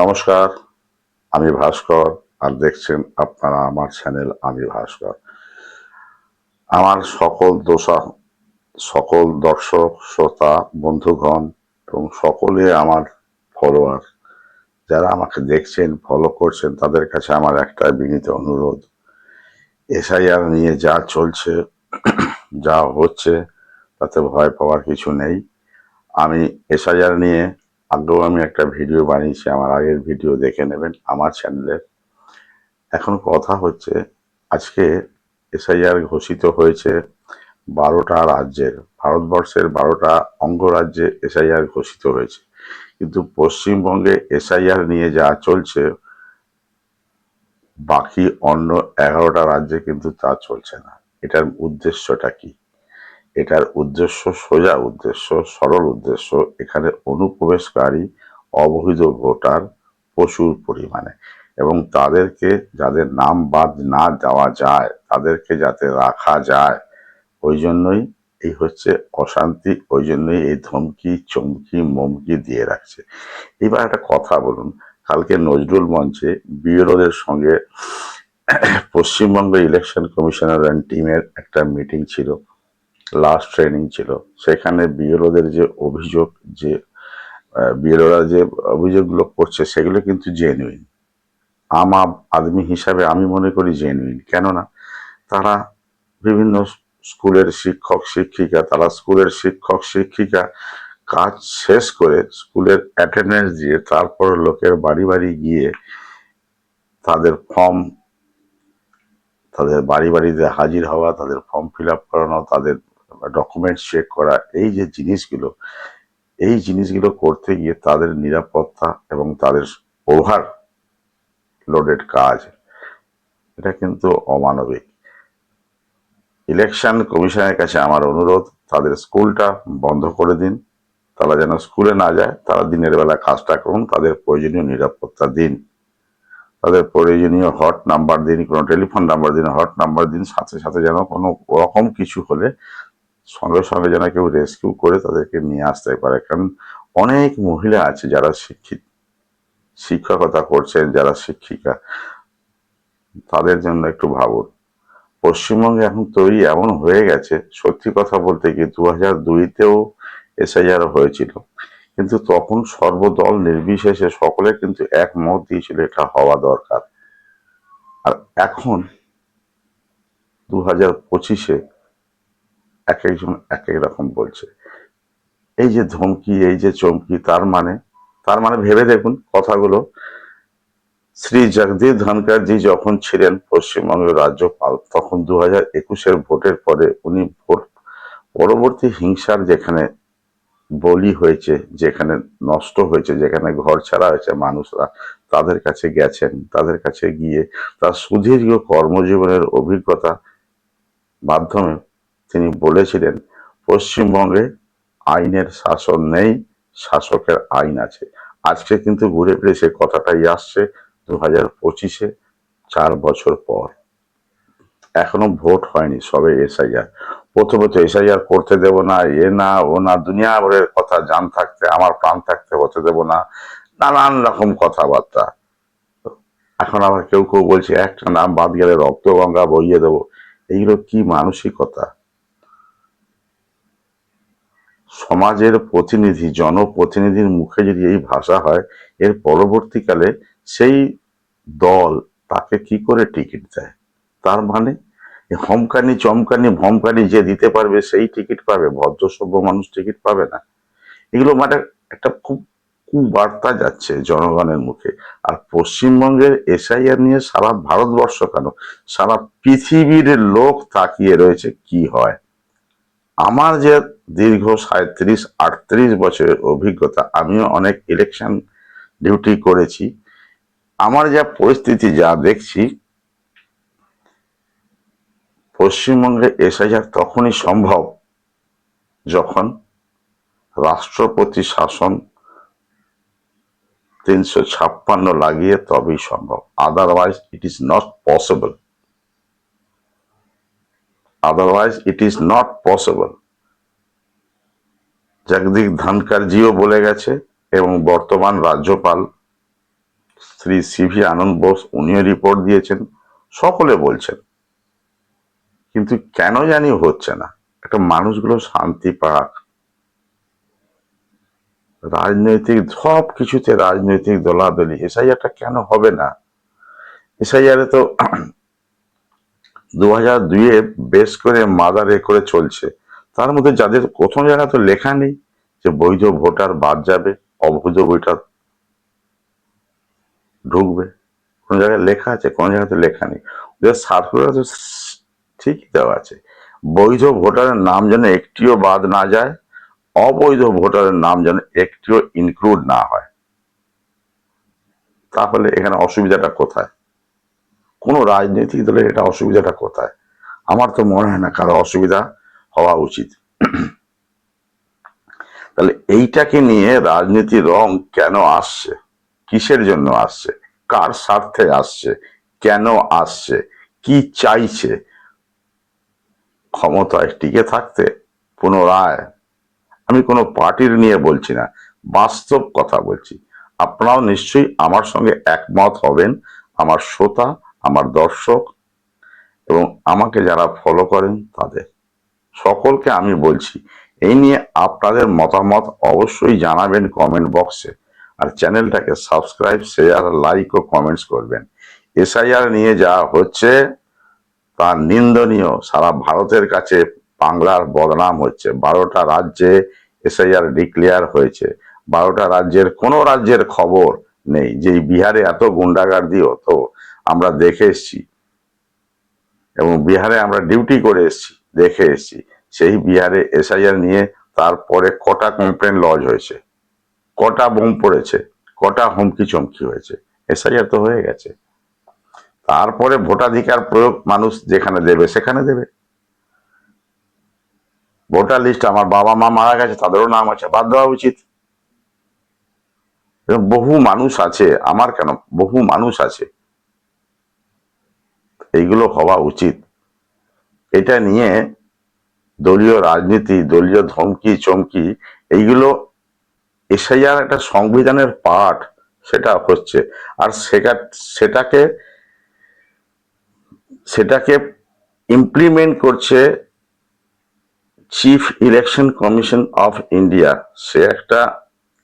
নমস্কার, আমি ভাস্কর, আর দেখছেন আপনারা আমার চ্যানেল আমি ভাস্কর। আমার সকল দোষা, সকল দর্শক, শ্রোতা, বন্ধুগণ এবং সকলে আমার ফলোয়ার যারা আমাকে দেখছেন ফলো করছেন, তাদের কাছে আমার একটা বিনীত অনুরোধ। এসআইআর নিয়ে যা চলছে, যা হচ্ছে, তাতে ভয় পাওয়ার কিছু নেই। আমি এসআইআর নিয়ে আগেও আমি একটা ভিডিও বানিয়েছি, আমার আগের ভিডিও দেখে নেবেন, আমার চ্যানেলের এখন কথা হচ্ছে, আজকে এসআইআর ঘোষিত হয়েছে বারোটা রাজ্যের, ভারতবর্ষের বারোটা অঙ্গরাজ্যে এসআইআর ঘোষিত হয়েছে। কিন্তু পশ্চিমবঙ্গে এসআইআর নিয়ে যা চলছে, বাকি অন্য এগারোটা রাজ্যে কিন্তু তা চলছে না। এটার উদ্দেশ্যটা কি? এটার উদ্দেশ্য সোজা উদ্দেশ্য, সরল উদ্দেশ্য, এখানে অনুপ্রবেশকারী অবৈধ ভোটার প্রচুর পরিমাণে। এবং তাদেরকে যাদের নাম বাদ না দেওয়া যায়, তাদেরকে যাতে রাখা যায়, ওই জন্যই এই হচ্ছে অশান্তি, ওই জন্যই এই ধমকি, চমকি, মমকি দিয়ে রাখছে। এবার একটা কথা বলুন, কালকে নজরুল মঞ্চে বিএলওদের সঙ্গে পশ্চিমবঙ্গ ইলেকশন কমিশনার অ্যান্ড টিমের একটা মিটিং ছিল। লাস্ট ট্রেনিং ছিল, সেখানে বিএলওদের যে অভিযোগ, যে বিএলওরা যে অভিযোগগুলো করছে, সেগুলো কিন্তু জেনুইন আম আদ- আদমি হিসাবে আমি মনে করি জেনুইন কেননা, তারা বিভিন্ন স্কুলের শিক্ষক, শিক্ষিকা, তারা স্কুলের শিক্ষক, শিক্ষিকা কাজ শেষ করে স্কুলের অ্যাটেন্ডেন্স দিয়ে তারপর লোকের বাড়ি বাড়ি গিয়ে তাদের ফর্ম তাদের বাড়ি, বাড়িতে হাজির হওয়া, তাদের ফর্ম ফিল আপ করানো, তাদের ডকুমেন্টস চেক করা, এই যে জিনিসগুলো, এই জিনিসগুলো করতে গিয়ে তাদের নিরাপত্তা এবং তাদের ওভার লোডেড কাজ, এটা কিন্তু অমানবিক। ইলেকশন কমিশনের কাছে আমার অনুরোধ, তাদের স্কুলটা বন্ধ করে দিন। তারা যেন স্কুলে না যায়, তারা দিনের বেলা কাজটা করুন, তাদের প্রয়োজনীয় নিরাপত্তা দিন। তাদের প্রয়োজনীয় হট নাম্বার দিন, কোনো টেলিফোন নাম্বার দিন হট নাম্বার দিন, সাথে সাথে যেন কোনো রকম কিছু হলে সঙ্গে সঙ্গে যেন কেউ রেস্কিউ করে তাদেরকে নিয়ে আসতে পারে। কারণ অনেক মহিলা আছে যারা শিক্ষিত, শিক্ষকতা করছেন, যারা শিক্ষিকা। তাদের জন্য একটু ভাবুন। পশ্চিমবঙ্গে এখন তৈরি এমন হয়ে গেছে, সত্যি কথা বলতে কি দু হাজার দুইতেও এসআইআর হয়েছিল। কিন্তু তখন সর্বদল নির্বিশেষে সকলে কিন্তু একমত দিয়েছিল এটা হওয়া দরকার। আর এখন দু হাজার পঁচিশে এক একজন এক এক রকম বলছে। এই যে ধমকি, এই যে চমকি, তার মানে তার মানে ভেবে দেখুন কথাগুলো। শ্রী জগদীপ ধনকর জি যখন ছিলেন পশ্চিমবঙ্গের রাজ্যপাল, তখন দু হাজার একুশের ভোটের পরে উনি ভোট, পরবর্তী হিংসার যেখানে বলি হয়েছে, যেখানে নষ্ট হয়েছে, যেখানে ঘর ছাড়া হয়েছে, মানুষরা তাদের কাছে গেছেন, তাদের কাছে গিয়ে তার সুদীর্ঘ কর্মজীবনের অভিজ্ঞতা মাধ্যমে তিনি বলেছিলেন, পশ্চিমবঙ্গে আইনের শাসন নেই, শাসকের আইন আছে। আজকে কিন্তু ঘুরে ফিরে সে কথাটাই আসছে দু হাজার পঁচিশে, চার বছর পর। এখনও ভোট হয়নি সবে এসআইআর। প্রথমে তো এসআইআর করতে দেব না, এ না, ও না দুনিয়া ভরের কথা, জান থাকতে, আমার প্রাণ থাকতে হতে দেব না, নানান রকম কথাবার্তা। এখন আবার কেউ কেউ বলছে, একটা নাম বাদ গেলে রক্ত গঙ্গা বইয়ে দেবো। এইগুলো কি মানসিকতা? সমাজের প্রতিনিধি, জনপ্রতিনিধির মুখে যদি এই ভাষা হয়, এর পরবর্তীকালে সেই দল তাকে কি করে টিকিট দেয়? তার মানে হমকানি, চমকানি, ভমকানি যে দিতে পারবে সেই টিকিট পাবে ভদ্র সভ্য মানুষ টিকিট পাবে না। এগুলো মানে একটা খুব কুবার্তা যাচ্ছে জনগণের মুখে। আর পশ্চিমবঙ্গের এসআইআর নিয়ে সারা ভারতবর্ষ কেন? সারা পৃথিবীর লোক তাকিয়ে রয়েছে, কি হয়? আমার যে দীর্ঘ সাঁত্রিশ আটত্রিশ বছরের অভিজ্ঞতা। আমিও অনেক ইলেকশন ডিউটি করেছি। আমার যা পরিস্থিতি যা দেখছি, পশ্চিমবঙ্গে এসে এসআইআর তখনই সম্ভব যখন রাষ্ট্রপতি শাসন তিনশো ছাপ্পান্ন লাগিয়ে তবেই সম্ভব। Otherwise it is not possible otherwise it is not possible Jagdeep Dhankhar Jio বলে গেছে এবং বর্তমান রাজ্যপাল শ্রী সিভি আনন্দ বোস উনিও রিপোর্ট দিয়েছেন, সকলে বলছেন। কিন্তু কেন জানি হচ্ছে না, একটা মানুষগুলো শান্তি পাক। রাজনৈতিক, সব কিছুতে রাজনৈতিক দলাদলি, এসআইআরটা কেন হবে না? এসআইআরে তো দু হাজার দুইয়ে বেশ করে মাদারে করে চলছে। তার মধ্যে যাদের কোথাও জায়গা তো লেখা নেই যে বৈধ ভোটার বাদ যাবে, অবৈধ ভোটার ঢুকবে। কোন জায়গায় লেখা আছে, কোন জায়গাতে লেখা নেই। ওদের সার্কুলার তো ঠিকই দেওয়া আছে। বৈধ ভোটারের নাম যেন একটিও বাদ না যায়, অবৈধ ভোটারের নাম যেন একটিও ইনক্লুড না হয়। তাহলে এখানে অসুবিধাটা কোথায়? কোন রাজনৈতিক দলের এটা অসুবিধাটা কোথায়? আমার তো মনে হয় না কারও অসুবিধা। উচিত। তাহলে এইটাকে নিয়ে রাজনীতির রং কেন আসছে? কিসের জন্য আসছে? কার স্বার্থে আসছে? কেন আসছে? কি চাইছে? ক্ষমতায় টিকে থাকতে পুনরায় আমি কোনো পার্টির নিয়ে বলছি না, বাস্তব কথা বলছি। আপনারাও নিশ্চয়ই আমার সঙ্গে একমত হবেন, আমার শ্রোতা, আমার দর্শক, এবং আমাকে যারা ফলো করেন তাদের। সকলকে আমি বলছি, এই নিয়ে আপনাদের মতামত অবশ্যই জানাবেন কমেন্ট বক্সে আর চ্যানেলটাকে সাবস্ক্রাইব শেয়ার লাইক ও কমেন্টস করবেন। এসআইআর নিয়ে যা হচ্ছে, তা নিন্দনীয়। সারা ভারতের কাছে বাংলার বদনাম হচ্ছে। বারোটা রাজ্যে এসআইআর ডিক্লেয়ার হয়েছে। বারোটা রাজ্যের কোনো রাজ্যের খবর নেই। যে বিহারে এত গুন্ডাগার্দি হতো আমরা দেখে এসছি। এবং বিহারে আমরা ডিউটি করে এসেছি। দেখে এসেছি। সেই বিহারে এসআইআর নিয়ে তারপরে কটা কমপ্লেন লজ হয়েছে, কটা বোম পড়েছে, কটা হুমকি চমকি হয়েছে, এসআইআর তো হয়ে গেছে। তারপরে ভোটাধিকার প্রয়োগ মানুষ যেখানে দেবে সেখানে দেবে। ভোটার লিস্ট আমার বাবা মা মারা গেছে, তাদেরও নাম আছে, বাদ দেওয়া উচিত। বহু মানুষ আছে, আমার কেন? বহু মানুষ আছে। এইগুলো হওয়া উচিত। এটা নিয়ে দলীয় রাজনীতি, দলীয় ধমকি, চমকি, এইগুলো এসআইআর একটা সংবিধানের পার্ট সেটা হচ্ছে। আর সেটা, সেটাকে সেটাকে ইমপ্লিমেন্ট করছে chief election commission of India সে একটা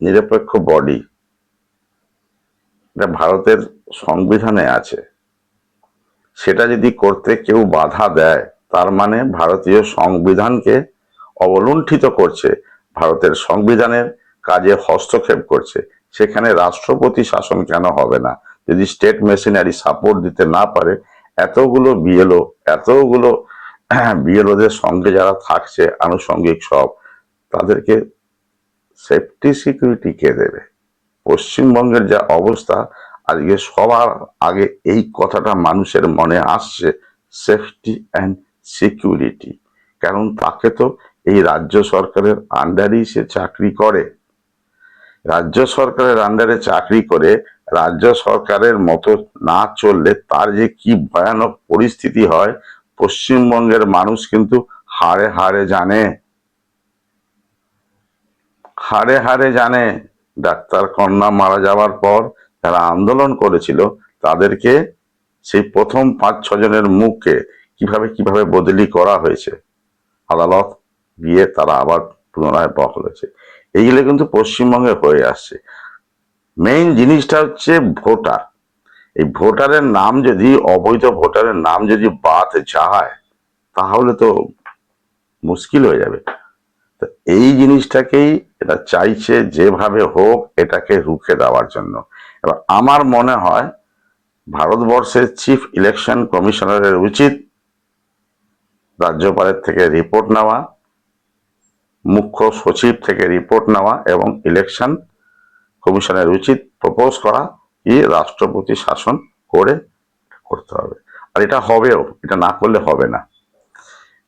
নিরপেক্ষ বডি এটা ভারতের সংবিধানে আছে। সেটা যদি করতে কেউ বাধা দেয় তার মানে ভারতীয় সংবিধানকে অবলুণ্ঠিত করছে, ভারতের সংবিধানের কাজে হস্তক্ষেপ করছে। সেখানে রাষ্ট্রপতি শাসন কেন হবে না? যদি স্টেট মেশিনারি সাপোর্ট দিতে না পারে, এতগুলো বিএলও এতগুলো বিএলওদের সঙ্গে যারা থাকছে, আনুষঙ্গিক সব, তাদেরকে সেফটি সিকিউরিটি কে দেবে? পশ্চিমবঙ্গের যা অবস্থা, আজকে সবার আগে এই কথাটা মানুষের মনে আসছে সেফটি অ্যান্ড সিকিউরিটি কারণ তাকে তো এই রাজ্য সরকারের আন্ডারেই সে চাকরি করে। রাজ্য সরকারের আন্ডারে চাকরি করে, রাজ্য সরকারের মতো না চললে তার যে কি ভয়ানক পরিস্থিতি হয়, পশ্চিমবঙ্গের মানুষ কিন্তু হাড়ে হাড়ে জানে। হাড়ে হাড়ে জানে। ডাক্তার কন্যা মারা যাওয়ার পর যারা আন্দোলন করেছিল, তাদেরকে সেই প্রথম পাঁচ ছজনের মুখকে কীভাবে কীভাবে বদলি করা হয়েছে? আদালত গিয়ে তারা আবার পুনরায় বহাল হয়েছে। এইগুলো কিন্তু পশ্চিমবঙ্গে হয়ে আসছে। মেইন জিনিসটা হচ্ছে ভোটার। এই ভোটারের নাম যদি, অবৈধ ভোটারের নাম যদি বাদ যায়, তাহলে তো মুশকিল হয়ে যাবে। তো এই জিনিসটাকেই এটা চাইছে যেভাবে হোক, এটাকে রুখে দেওয়ার জন্য। এবার আমার মনে হয়, ভারতবর্ষের চিফ ইলেকশন কমিশনারের উচিত রাজ্যপালের থেকে রিপোর্ট নেওয়া, মুখ্য সচিব থেকে রিপোর্ট নেওয়া এবং ইলেকশন কমিশনের উচিত প্রপোজ করা কি রাষ্ট্রপতি শাসন করে করতে হবে। আর এটা হবেও, এটা না করলে হবে না।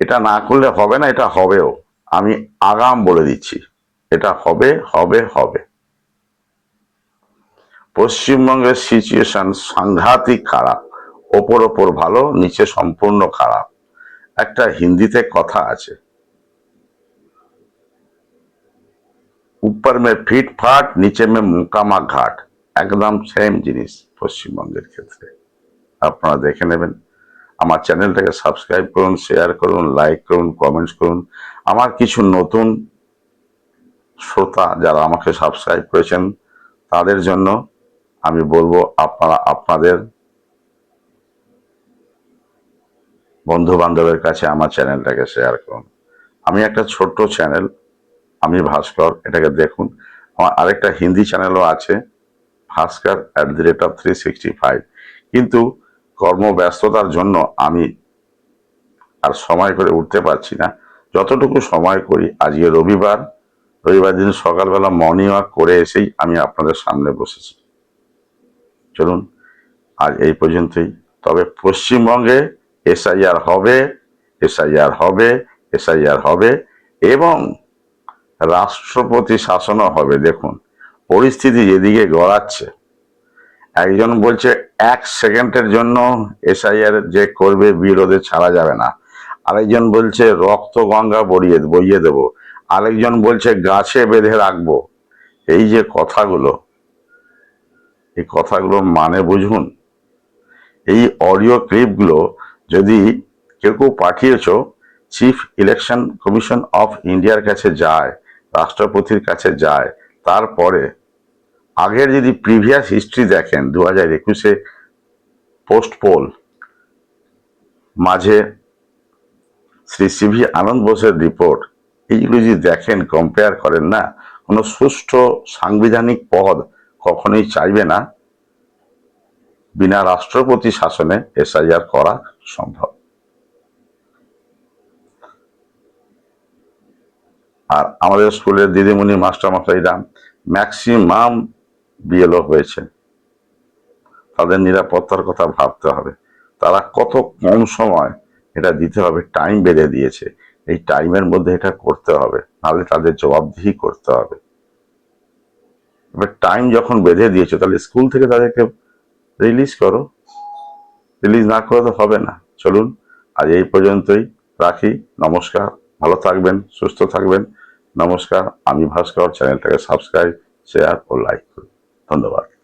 এটা না করলে হবে না, এটা হবেও। আমি আগাম বলে দিচ্ছি, এটা হবে হবে হবে। পশ্চিমবঙ্গের সিচুয়েশন সাংঘাতিক খারাপ, ওপর ওপর ভালো, নিচে সম্পূর্ণ খারাপ। একটা হিন্দিতে কথা আছে। উপর মে ফিট ফাট, নিচে মে মুকামা ঘাট। একদম সেম জিনিস পশ্চিমবঙ্গের ক্ষেত্রে। আপনারা দেখে নেবেন। আমার চ্যানেলটাকে সাবস্ক্রাইব করুন শেয়ার করুন লাইক করুন কমেন্টস করুন। আমার কিছু নতুন শ্রোতা যারা আমাকে সাবস্ক্রাইব করেছেন, তাদের জন্য আমি বলব, আপনারা, আপনাদের বন্ধু বান্ধবের কাছে আমার চ্যানেলটাকে শেয়ার করুন। আমি একটা ছোট্ট চ্যানেল আমি ভাস্কর, এটাকে দেখুন। আমার আরেকটা হিন্দি চ্যানেলও আছে, Bhaskar at the rate of three sixty five কিন্তু কর্মব্যস্ততার জন্য আমি আর সময় করে উঠতে পারছি না। যতটুকু সময় করি, আজকে রবিবার রবিবার দিন সকালবেলা মর্নিং ওয়াক করে এসেই আমি আপনাদের সামনে বসেছি। চলুন, আজ এই পর্যন্তই। তবে পশ্চিমবঙ্গে এসআইআর হবে এসআইআর হবে এসআইআর হবে এবং রাষ্ট্রপতি শাসনও হবে। দেখুন, পরিস্থিতি যেদিকে গড়াচ্ছে, একজন বলছে এক সেকেন্ডের জন্য এসআইআর যে করবে বিরোধে ছাড়া যাবে না। আরেকজন বলছে রক্ত গঙ্গা বড়িয়ে বইয়ে দেব। আরেকজন বলছে গাছে বেঁধে রাখব। এই যে কথাগুলো, এই কথাগুলোর মানে বুঝুন, এই অডিও ক্লিপগুলো যদি কেউ কেউ পাঠিয়েছ চিফ ইলেকশন কমিশন অফ ইন্ডিয়ার কাছে যায়, রাষ্ট্রপতির কাছে যায়, তারপরে আগের যদি প্রিভিয়াস হিস্ট্রি দেখেন দু হাজার একুশে পোস্ট পোল মাঝে শ্রী সিভি আনন্দ বোসের রিপোর্ট এইগুলো যদি দেখেন কম্পেয়ার করেন না, কোনো সুষ্ঠু সাংবিধানিক পদ কখনোই চাইবে না। বিনা রাষ্ট্রপতি শাসনে এসআইআর করা সম্ভব। আর আমাদের স্কুলের দিদিমণি মাস্টারমশাইরা ম্যাক্সিমাম বিএলও হয়েছে। তাদের নিরাপত্তার কথা ভাবতে হবে। তারা কত কম সময় এটা দিতে হবে, টাইম বেঁধে দিয়েছে। এই টাইমের মধ্যে এটা করতে হবে, নাহলে তাদের জবাবদিহি করতে হবে। এবার টাইম যখন বেঁধে দিয়েছে, তাহলে স্কুল থেকে তাদেরকে রিলিজ করো। রিলিজ না করে তো হবে না। চলুন, আজ এই পর্যন্তই রাখি। নমস্কার, ভালো থাকবেন, সুস্থ থাকবেন। নমস্কার, আমি ভাস্কর। চ্যানেলটাকে সাবস্ক্রাইব শেয়ার ও লাইক করুন। ধন্যবাদ।